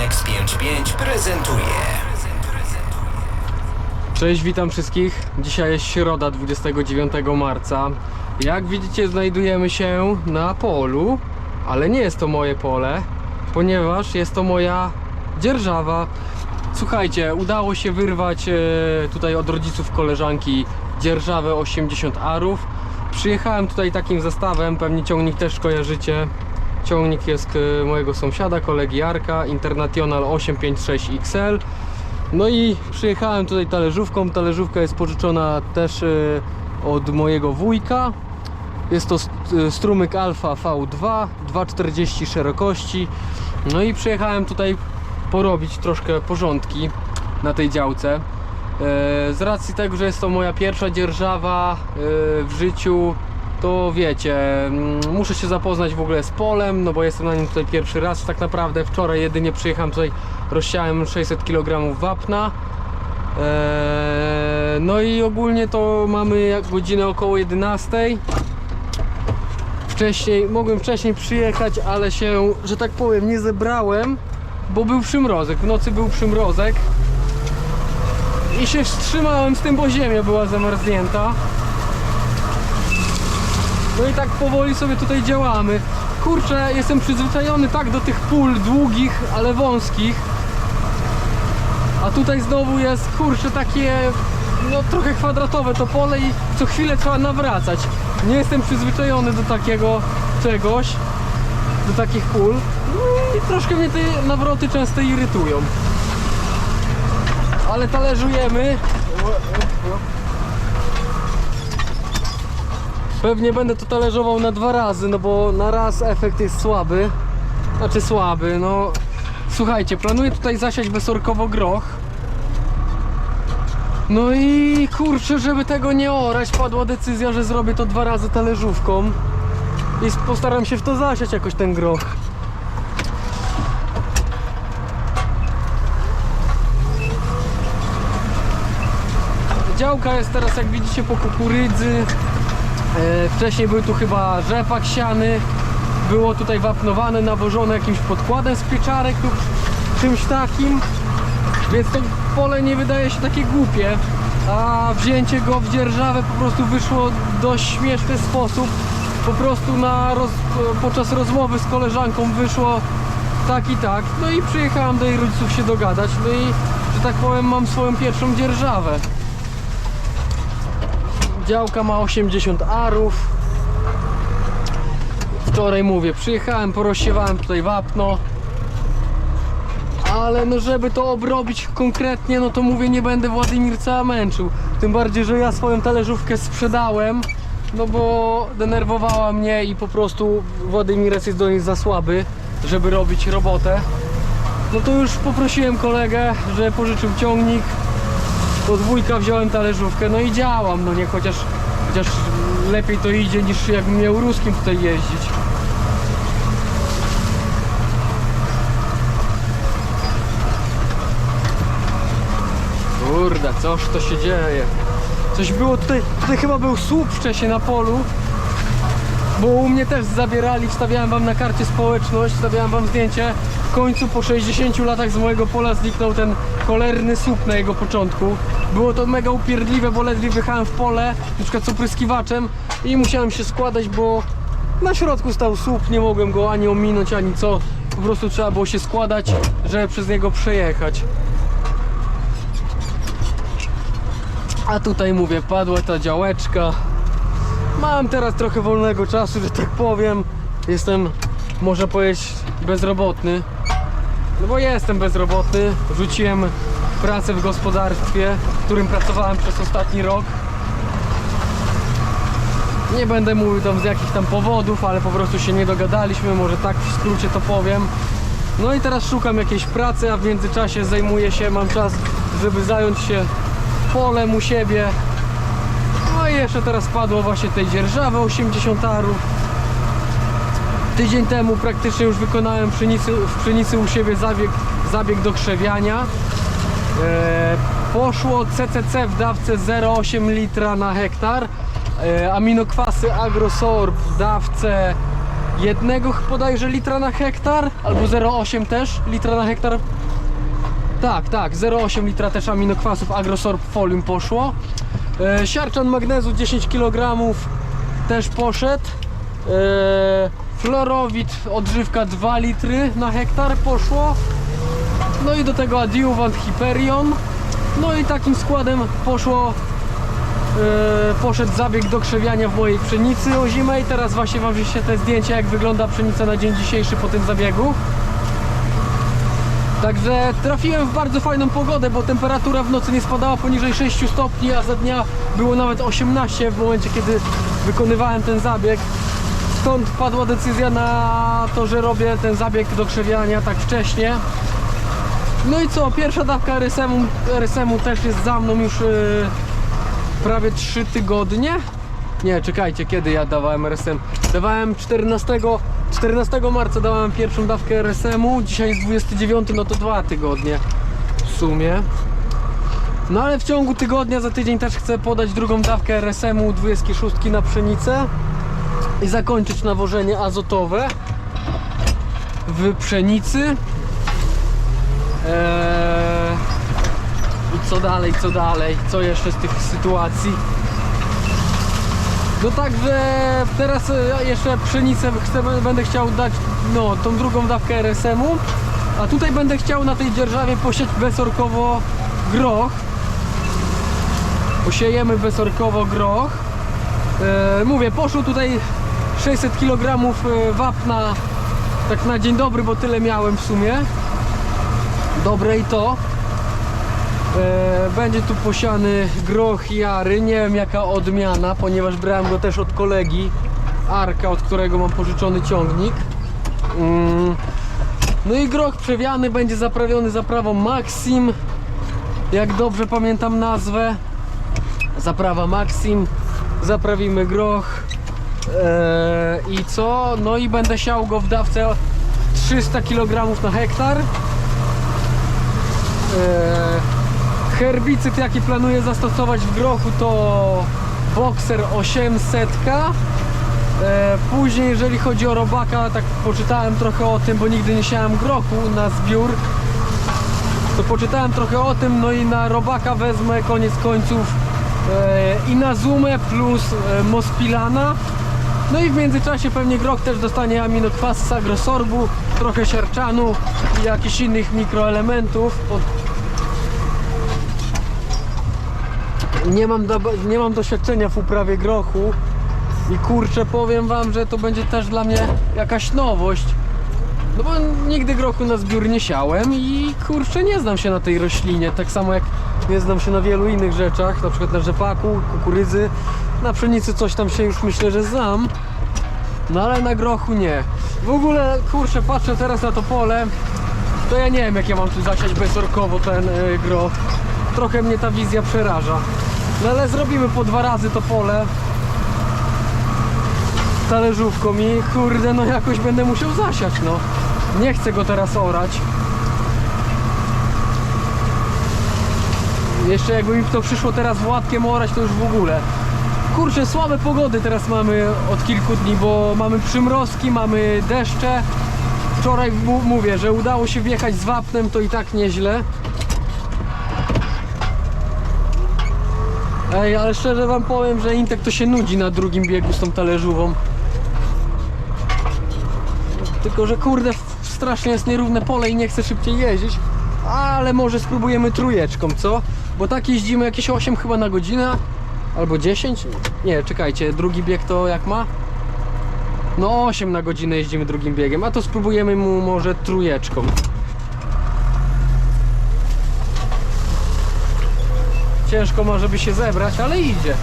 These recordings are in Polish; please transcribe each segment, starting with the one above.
Next55 prezentuje. Cześć, witam wszystkich. Dzisiaj jest środa 29 marca. Jak widzicie, znajdujemy się na polu, ale nie jest to moje pole, ponieważ jest to moja dzierżawa. Słuchajcie, udało się wyrwać e, tutaj od rodziców koleżanki dzierżawę 80 arów. Przyjechałem tutaj takim zestawem, pewnie ciągnik też kojarzycie. Ciągnik jest e, mojego sąsiada, kolegi Jarka, International 856 XL. No i przyjechałem tutaj talerzówką. Talerzówka jest pożyczona też e, od mojego wujka. Jest to e, strumyk Alfa V2, 2,40 szerokości. No i przyjechałem tutaj porobić troszkę porządki na tej działce. Z racji tego, że jest to moja pierwsza dzierżawa w życiu, to wiecie, mm, muszę się zapoznać w ogóle z polem, no bo jestem na nim tutaj pierwszy raz. Tak naprawdę wczoraj jedynie przyjechałem tutaj, rozsiałem 600 kg wapna. Eee, no i ogólnie to mamy godzinę około 11. Wcześniej, mogłem wcześniej przyjechać, ale się, że tak powiem, nie zebrałem, bo był przymrozek. W nocy był przymrozek. I się wstrzymałem z tym, bo ziemia była zamarznięta. No i tak powoli sobie tutaj działamy. Kurczę, jestem przyzwyczajony tak do tych pól długich, ale wąskich. A tutaj znowu jest, kurczę, takie no trochę kwadratowe to pole i co chwilę trzeba nawracać. Nie jestem przyzwyczajony do takiego czegoś, do takich pól. I troszkę mnie te nawroty często irytują. Ale talerzujemy. Pewnie będę to talerzował na dwa razy, no bo na raz efekt jest słaby. Znaczy słaby, no. Słuchajcie, planuję tutaj zasiać besorkowo groch. No i kurczę, żeby tego nie orać, padła decyzja, że zrobię to dwa razy talerzówką. I postaram się w to zasiać jakoś ten groch. Działka jest teraz, jak widzicie, po kukurydzy. E, Wcześniej był tu chyba rzepak siany. Było tutaj wapnowane, nawożone jakimś podkładem z pieczarek lub czymś takim. Więc to pole nie wydaje się takie głupie. A wzięcie go w dzierżawę po prostu wyszło w dość śmieszny sposób. Po prostu na roz, podczas rozmowy z koleżanką wyszło tak i tak. No i przyjechałem do jej rodziców się dogadać. No i, że tak powiem, mam swoją pierwszą dzierżawę. Działka ma 80 arów. Wczoraj mówię, przyjechałem, porozsiewałem tutaj wapno. Ale no żeby to obrobić konkretnie, no to mówię, nie będę Władimirca męczył. Tym bardziej, że ja swoją talerzówkę sprzedałem, no bo denerwowała mnie i po prostu Władimirec jest do niej za słaby, żeby robić robotę. No to już poprosiłem kolegę, że pożyczył ciągnik, od wujka wziąłem talerzówkę, no i działam, no nie, chociaż, chociaż lepiej to idzie niż jakbym miał ruskim tutaj jeździć. Kurde, coż to się dzieje? Coś było tutaj, tutaj chyba był słup wcześniej na polu, bo u mnie też zabierali, wstawiałem wam na karcie społeczność, wstawiałem wam zdjęcie. W końcu po 60 latach z mojego pola zniknął ten cholerny słup na jego początku. Było to mega upierdliwe, bo ledwie wjechałem w pole, na przykład z opryskiwaczem i musiałem się składać, bo na środku stał słup, nie mogłem go ani ominąć, ani co. Po prostu trzeba było się składać, żeby przez niego przejechać. A tutaj mówię, padła ta działeczka. Mam teraz trochę wolnego czasu, że tak powiem. Jestem, można powiedzieć, bezrobotny. No bo jestem bezrobotny. Rzuciłem pracę w gospodarstwie, w którym pracowałem przez ostatni rok. Nie będę mówił tam z jakich tam powodów, ale po prostu się nie dogadaliśmy, może tak w skrócie to powiem. No i teraz szukam jakiejś pracy, a w międzyczasie zajmuję się, mam czas, żeby zająć się polem u siebie. No i jeszcze teraz padło właśnie tej dzierżawy 80 arów. Tydzień temu praktycznie już wykonałem pszenicy, w pszenicy u siebie zabieg, zabieg do krzewiania. E, poszło CCC w dawce 0,8 litra na hektar. E, aminokwasy Agrosorb w dawce jednego bodajże litra na hektar, albo 0,8 też litra na hektar. Tak, tak, 0,8 litra też aminokwasów Agrosorb Folium poszło. E, siarczan magnezu 10 kg też poszedł. Fluorowid odżywka 2 litry na hektar poszło. No i do tego adiuvant Hyperion. No i takim składem poszło e, poszedł zabieg do krzewiania w mojej pszenicy ozimej. Teraz właśnie wam się te zdjęcia jak wygląda pszenica na dzień dzisiejszy po tym zabiegu. Także trafiłem w bardzo fajną pogodę, bo temperatura w nocy nie spadała poniżej 6 stopni, a za dnia było nawet 18 w momencie, kiedy wykonywałem ten zabieg. Stąd padła decyzja na to, że robię ten zabieg do krzewiania tak wcześnie. No i co, pierwsza dawka RSM-u, RSM-u też jest za mną już yy, prawie 3 tygodnie. Nie, czekajcie, kiedy ja dawałem RSM? Dawałem 14, 14 marca dawałem pierwszą dawkę RSM-u, dzisiaj jest 29, no to dwa tygodnie w sumie. No ale w ciągu tygodnia, za tydzień też chcę podać drugą dawkę RSM-u 26 na pszenicę i zakończyć nawożenie azotowe w pszenicy. Eee, I co dalej, co dalej, co jeszcze z tych sytuacji? No także teraz e, jeszcze pszenicę chcę, będę chciał dać no, tą drugą dawkę RSM-u, a tutaj będę chciał na tej dzierżawie posieć bezorkowo groch. Posiejemy bezorkowo groch. E, mówię, poszło tutaj 600 kg wapna tak na dzień dobry, bo tyle miałem w sumie. Dobre i to. E, będzie tu posiany groch jary, nie wiem jaka odmiana, ponieważ brałem go też od kolegi Arka, od którego mam pożyczony ciągnik. Mm. No i groch przewiany będzie zaprawiony zaprawą Maxim, jak dobrze pamiętam nazwę. Zaprawa Maxim, zaprawimy groch. E, I co? No i będę siał go w dawce 300 kg na hektar. E, Herbicyd jaki planuję zastosować w grochu to Boxer 800. E, Później jeżeli chodzi o robaka, tak poczytałem trochę o tym, bo nigdy nie siałem grochu na zbiór. To poczytałem trochę o tym, no i na robaka wezmę koniec końców e, i na Zoomę plus Mospilana. No i w międzyczasie pewnie groch też dostanie aminokwas z agrosorbu, trochę siarczanu i jakichś innych mikroelementów. Pod... Nie mam, nie mam doświadczenia w uprawie grochu i kurczę powiem wam, że to będzie też dla mnie jakaś nowość. No bo nigdy grochu na zbiór nie siałem i kurczę nie znam się na tej roślinie, tak samo jak nie znam się na wielu innych rzeczach, na przykład na rzepaku, kukurydzy, na pszenicy coś tam się już myślę, że znam. No ale na grochu nie. W ogóle kurczę patrzę teraz na to pole, to ja nie wiem jak ja mam tu zasiać bezorkowo ten y, groch. Trochę mnie ta wizja przeraża. No ale zrobimy po dwa razy to pole talerzówką i kurde no jakoś będę musiał zasiać no. Nie chcę go teraz orać. Jeszcze jakby mi to przyszło teraz Władkiem orać to już w ogóle. Kurczę, słabe pogody teraz mamy od kilku dni, bo mamy przymrozki, mamy deszcze. Wczoraj mówię, że udało się wjechać z wapnem, to i tak nieźle. Ej, ale szczerze wam powiem, że Intek to się nudzi na drugim biegu z tą talerzówą. Tylko, że kurde, strasznie jest nierówne pole i nie chcę szybciej jeździć. Ale może spróbujemy trójeczką, co? Bo tak jeździmy jakieś 8 chyba na godzinę. Albo 10? Nie, czekajcie, drugi bieg to jak ma? No 8 na godzinę jeździmy drugim biegiem, a to spróbujemy mu może trójeczką. Ciężko może by się zebrać, ale idzie.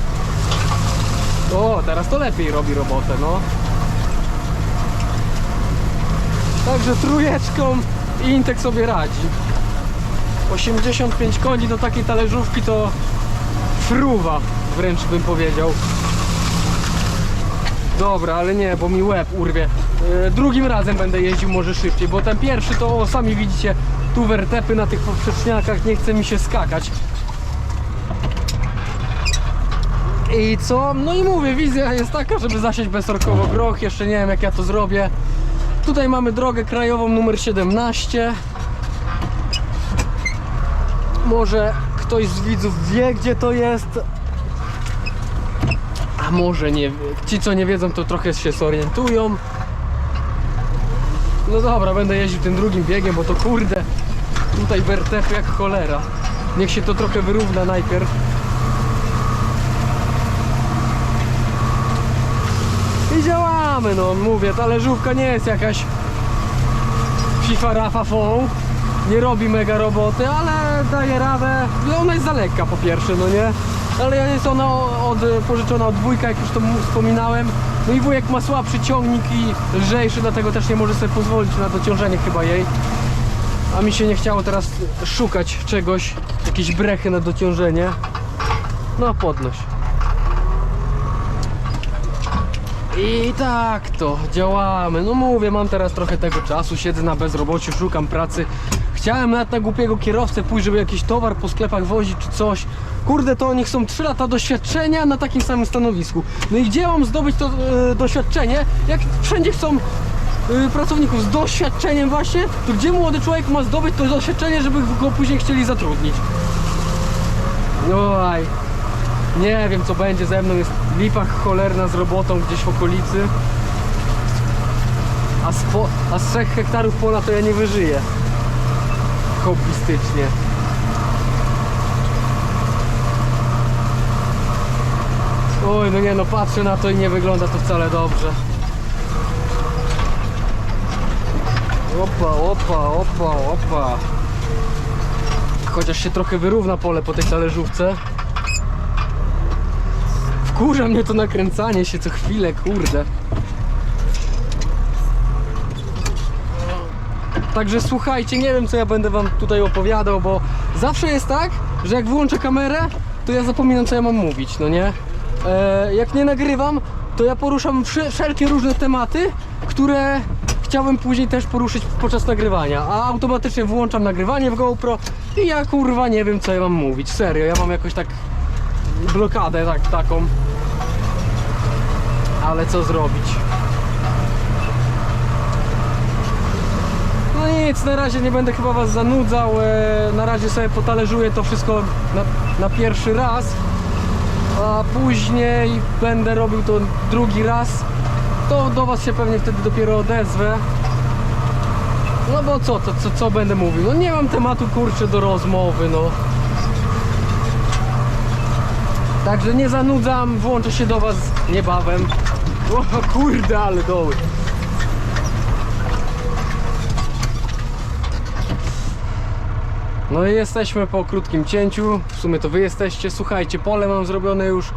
O, teraz to lepiej robi robotę, no. Także trójeczką Intek sobie radzi. 85 koni do takiej talerzówki to fruwa, wręcz bym powiedział. Dobra, ale nie, bo mi łeb urwie. Yy, drugim razem będę jeździł może szybciej, bo ten pierwszy to o, sami widzicie, tu wertepy na tych poprzeczniakach, nie chce mi się skakać. I co? No i mówię, wizja jest taka, żeby zasiać bezorkowo groch. Jeszcze nie wiem jak ja to zrobię. Tutaj mamy drogę krajową numer 17. Może ktoś z widzów wie, gdzie to jest. A może nie wie. Ci, co nie wiedzą, to trochę się zorientują. No dobra, będę jeździł tym drugim biegiem, bo to kurde. Tutaj wertepy jak cholera. Niech się to trochę wyrówna najpierw. I działamy, no mówię, ta leżówka nie jest jakaś FIFA Rafa Fą. Nie robi mega roboty, ale daje radę. No ona jest za lekka po pierwsze, no nie? Ale jest ona od, pożyczona od wujka, jak już to wspominałem. No i wujek ma słabszy ciągnik i lżejszy, dlatego też nie może sobie pozwolić na dociążenie chyba jej. A mi się nie chciało teraz szukać czegoś, jakieś brechy na dociążenie. No podnoś. I tak to działamy. No mówię, mam teraz trochę tego czasu, siedzę na bezrobociu, szukam pracy. Chciałem nawet na głupiego kierowcę pójść, żeby jakiś towar po sklepach wozić czy coś. Kurde, to o nich są 3 lata doświadczenia na takim samym stanowisku. No i gdzie mam zdobyć to e, doświadczenie, jak wszędzie chcą e, pracowników z doświadczeniem właśnie, to gdzie młody człowiek ma zdobyć to doświadczenie, żeby go później chcieli zatrudnić? Oj, nie wiem co będzie ze mną, jest lipa cholerna z robotą gdzieś w okolicy. A z, po, a z 3 hektarów pola to ja nie wyżyję. Hobbystycznie. Oj, no nie no, patrzę na to i nie wygląda to wcale dobrze. Opa, opa, opa, opa. Chociaż się trochę wyrówna pole po tej talerzówce. Wkurza mnie to nakręcanie się co chwilę, kurde. Także słuchajcie, nie wiem co ja będę wam tutaj opowiadał, bo zawsze jest tak, że jak wyłączę kamerę, to ja zapominam co ja mam mówić, no nie? E, jak nie nagrywam, to ja poruszam wsze- wszelkie różne tematy, które chciałbym później też poruszyć podczas nagrywania, a automatycznie włączam nagrywanie w GoPro i ja kurwa nie wiem co ja mam mówić, serio, ja mam jakoś tak blokadę tak, taką. Ale co zrobić? No nic, na razie nie będę chyba was zanudzał. e, Na razie sobie potalerzuję to wszystko na, na pierwszy raz. A później będę robił to drugi raz. To do was się pewnie wtedy dopiero odezwę. No bo co, to, co, co będę mówił? No nie mam tematu kurczę do rozmowy, no. Także nie zanudzam, włączę się do was niebawem. O kurde, ale doły. No i jesteśmy po krótkim cięciu. W sumie to wy jesteście. Słuchajcie, pole mam zrobione już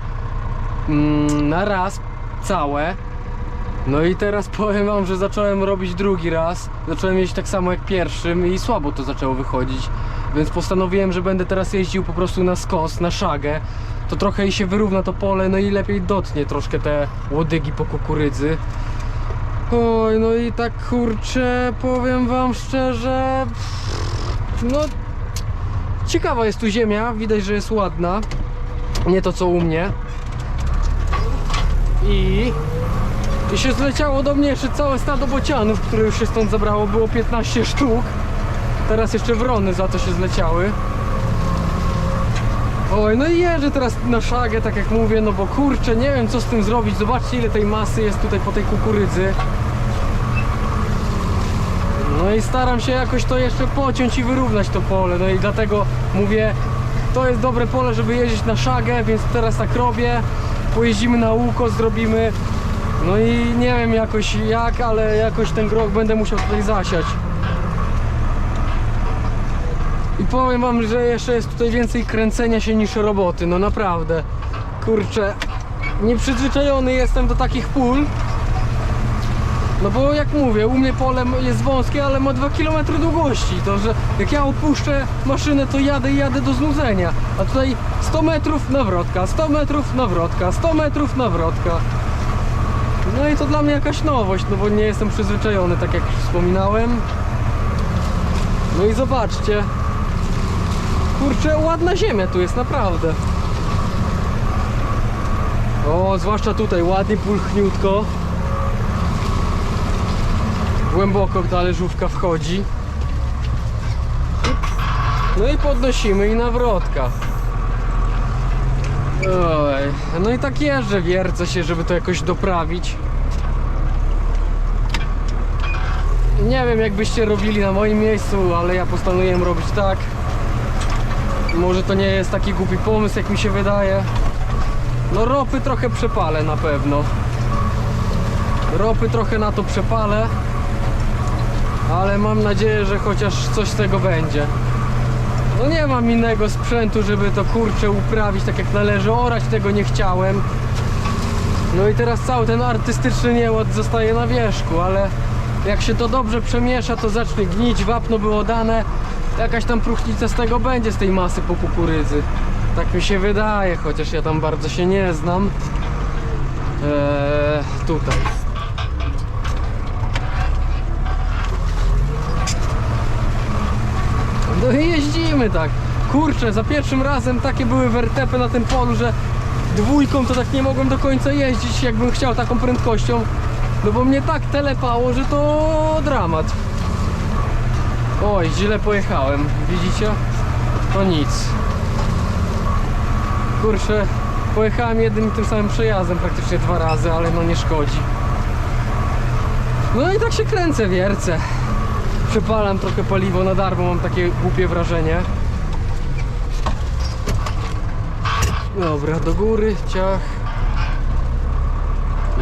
mm, na raz całe. No i teraz powiem wam, że zacząłem robić drugi raz. Zacząłem jeździć tak samo jak pierwszym i słabo to zaczęło wychodzić. Więc postanowiłem, że będę teraz jeździł po prostu na skos, na szagę. To trochę i się wyrówna to pole, no i lepiej dotnie troszkę te łodygi po kukurydzy. Oj, no i tak kurczę, powiem wam szczerze, no ciekawa jest tu ziemia, widać, że jest ładna. Nie to co u mnie. I i się zleciało do mnie jeszcze całe stado bocianów, które już się stąd zabrało. Było 15 sztuk. Teraz jeszcze wrony za to się zleciały. Oj, no i jeżdżę teraz na szagę, tak jak mówię, no bo kurczę, nie wiem co z tym zrobić. Zobaczcie ile tej masy jest tutaj po tej kukurydzy. No i staram się jakoś to jeszcze pociąć i wyrównać to pole. No i dlatego mówię, to jest dobre pole, żeby jeździć na szagę, więc teraz tak robię. Pojeździmy na łuko, zrobimy. No i nie wiem jakoś jak, ale jakoś ten grok będę musiał tutaj zasiać. I powiem wam, że jeszcze jest tutaj więcej kręcenia się niż roboty, no naprawdę. Kurczę, nieprzyzwyczajony jestem do takich pól. No bo jak mówię, u mnie pole jest wąskie, ale ma 2 km długości. To, że jak ja opuszczę maszynę, to jadę i jadę do znudzenia. A tutaj 100 metrów nawrotka, 100 metrów nawrotka, 100 metrów nawrotka. No i to dla mnie jakaś nowość, no bo nie jestem przyzwyczajony, tak jak już wspominałem. No i zobaczcie. Kurczę, ładna ziemia tu jest, naprawdę. O, zwłaszcza tutaj, ładnie pulchniutko. Głęboko talerzówka wchodzi. No i podnosimy i nawrotka. Oj, no i tak jeżdżę, wiercę się, żeby to jakoś doprawić. Nie wiem jakbyście robili na moim miejscu, ale ja postanowiłem robić tak. Może to nie jest taki głupi pomysł, jak mi się wydaje. No ropy trochę przepalę na pewno. Ropy trochę na to przepalę. Ale mam nadzieję, że chociaż coś z tego będzie. No nie mam innego sprzętu, żeby to kurczę uprawić tak jak należy. Orać tego nie chciałem. No i teraz cały ten artystyczny nieład zostaje na wierzchu, ale jak się to dobrze przemiesza, to zacznie gnić, wapno było dane. Jakaś tam próchnica z tego będzie, z tej masy po kukurydzy. Tak mi się wydaje, chociaż ja tam bardzo się nie znam. Eee, tutaj. No i jeździmy tak. Kurczę, za pierwszym razem takie były wertepy na tym polu, że dwójką to tak nie mogłem do końca jeździć, jakbym chciał taką prędkością. No bo mnie tak telepało, że to dramat. Oj, źle pojechałem. Widzicie? To nic. Kurczę, pojechałem jednym tym samym przejazdem praktycznie dwa razy, ale no nie szkodzi. No i tak się kręcę, wiercę. Przepalam trochę paliwo na darmo, mam takie głupie wrażenie. Dobra, do góry, ciach.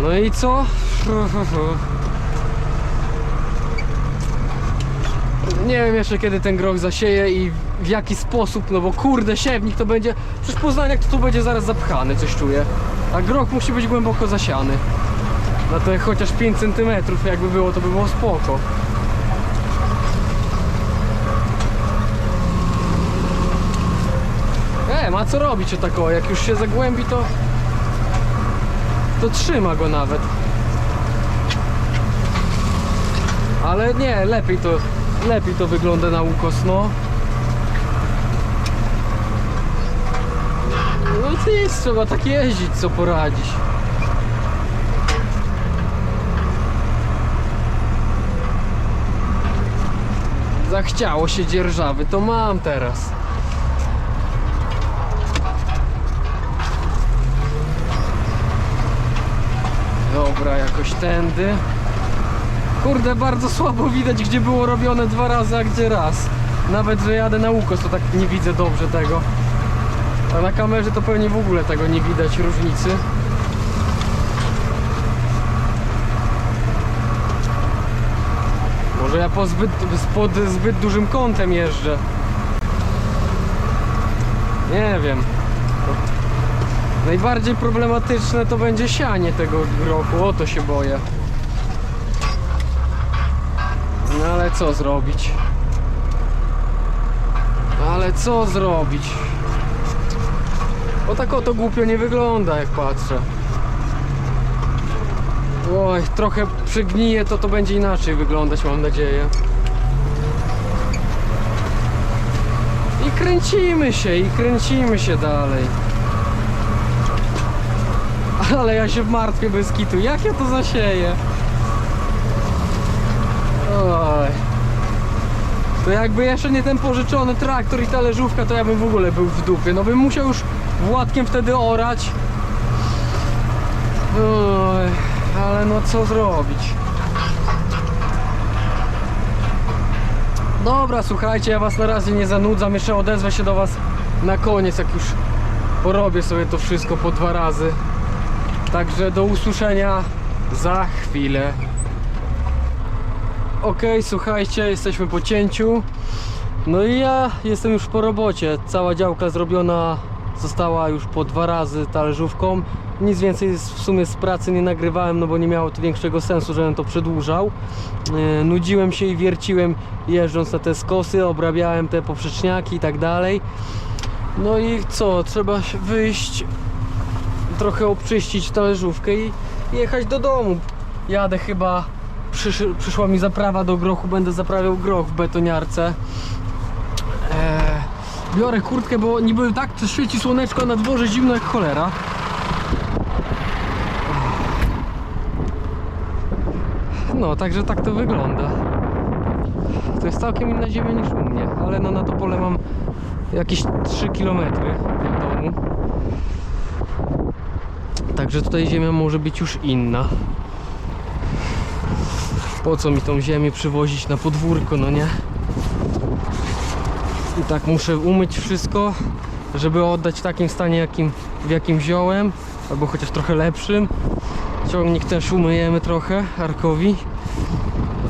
No i co? Nie wiem jeszcze kiedy ten groch zasieje i w jaki sposób, no bo kurde siewnik to będzie, przecież Poznaniak to tu będzie zaraz zapchany, coś czuję. A groch musi być głęboko zasiany. Na te chociaż 5 cm jakby było, to by było spoko. E, ma co robić o tako, jak już się zagłębi to to trzyma go nawet. Ale nie, lepiej to lepiej to wygląda na ukos, no. No to jest, trzeba tak jeździć, co poradzić. Zachciało się dzierżawy, to mam teraz. Dobra, jakoś tędy. Kurde, bardzo słabo widać, gdzie było robione dwa razy, a gdzie raz. Nawet, że jadę na ukos, to tak nie widzę dobrze tego. A na kamerze to pewnie w ogóle tego nie widać różnicy. Może ja po zbyt, pod zbyt dużym kątem jeżdżę. Nie wiem. Najbardziej problematyczne to będzie sianie tego grochu, o to się boję. No ale co zrobić? Ale co zrobić? O tak oto głupio nie wygląda jak patrzę. Oj, trochę przygnije to to będzie inaczej wyglądać mam nadzieję. I kręcimy się, i kręcimy się dalej. Ale ja się martwię bez kitu. Jak ja to zasieję? Oj. To jakby jeszcze nie ten pożyczony traktor i talerzówka, to ja bym w ogóle był w dupie. No bym musiał już Władkiem wtedy orać. Oj, ale no co zrobić? Dobra, słuchajcie, ja was na razie nie zanudzam. Jeszcze odezwę się do was na koniec, jak już porobię sobie to wszystko po dwa razy. Także do usłyszenia za chwilę. Ok, słuchajcie, jesteśmy po cięciu. No i ja jestem już po robocie. Cała działka zrobiona została już po dwa razy talerzówką. Nic więcej w sumie z pracy nie nagrywałem, no bo nie miało to większego sensu, żebym to przedłużał. E, Nudziłem się i wierciłem jeżdżąc na te skosy, obrabiałem te poprzeczniaki i tak dalej. No i co, trzeba wyjść, trochę obczyścić talerzówkę i jechać do domu. Jadę chyba, przysz, przyszła mi zaprawa do grochu, będę zaprawiał groch w betoniarce. Eee, biorę kurtkę, bo niby tak świeci słoneczko, a na dworze zimno jak cholera. No, także tak to wygląda. To jest całkiem inna ziemia niż u mnie, ale no na to pole mam jakieś 3 km od domu. Także tutaj ziemia może być już inna. Po co mi tą ziemię przywozić na podwórko, no nie? I tak muszę umyć wszystko, żeby oddać w takim stanie, jakim, w jakim wziąłem, albo chociaż trochę lepszym. Ciągnik też umyjemy trochę Arkowi.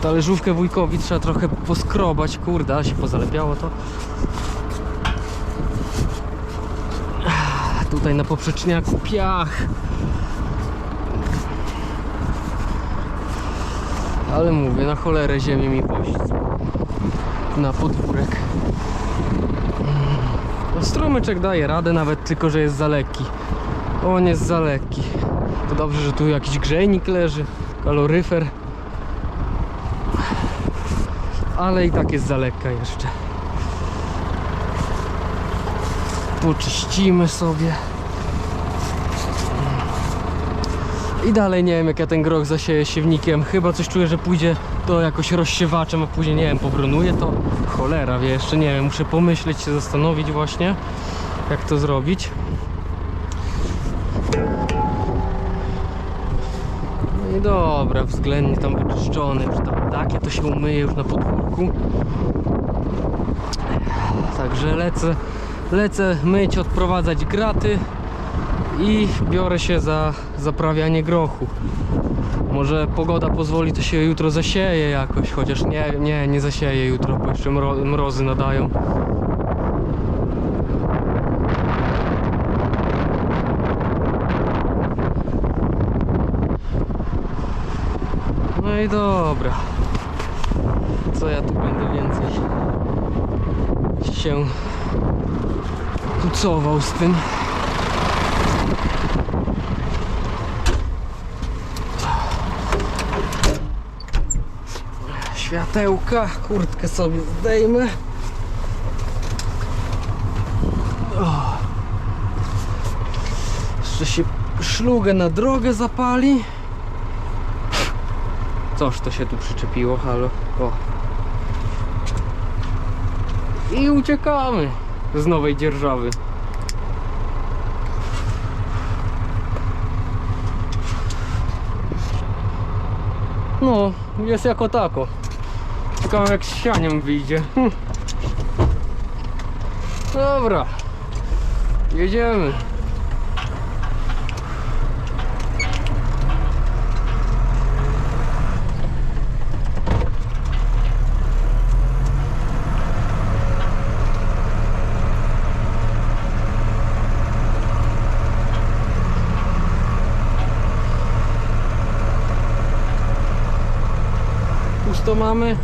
Talerzówkę wujkowi trzeba trochę poskrobać, kurde, ale się pozalepiało to. Tutaj na poprzeczniaku piach. Ale mówię, na cholerę ziemię mi wozić. Na podwórek. No, strumyczek daje radę nawet, tylko że jest za lekki. On jest za lekki. To dobrze, że tu jakiś grzejnik leży, kaloryfer. Ale i tak jest za lekka jeszcze. Poczyścimy sobie. I dalej nie wiem jak ja ten groch zasieję siewnikiem. Chyba coś czuję, że pójdzie to jakoś rozsiewaczem, a później nie wiem, pobronuję to. Cholera wie, jeszcze nie wiem, muszę pomyśleć, się zastanowić właśnie jak to zrobić. No i dobra, względnie tam wyczyszczone, już tam takie to się umyje już na podwórku. Także lecę, lecę myć, odprowadzać graty i biorę się za zaprawianie grochu. Może pogoda pozwoli, to się jutro zasieje jakoś, chociaż nie, nie, nie zasieje jutro, bo jeszcze mro, mrozy nadają. No i dobra. Co ja tu będę więcej się kucował z tym. Światełka, kurtkę sobie zdejmę. O. Jeszcze się szlugę na drogę zapali. Coż to się tu przyczepiło, halo? O. I uciekamy z nowej dzierżawy. No, jest jako tako. Ciekawe jak z sianiem wyjdzie. Hm. Dobra. Jedziemy. Pusto mamy?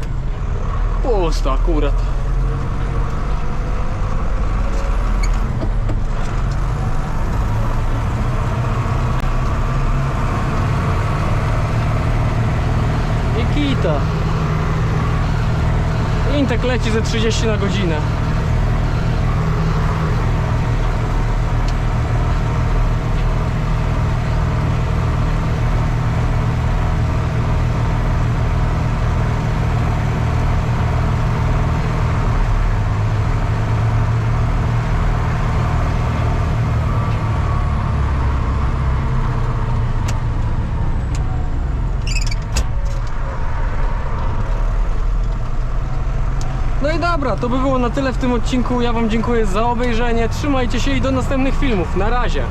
Pusto akurat. Nikita. Intek leci ze 30 na godzinę. No i dobra, to by było na tyle w tym odcinku. Ja Wam dziękuję za obejrzenie. Trzymajcie się i do następnych filmów. Na razie.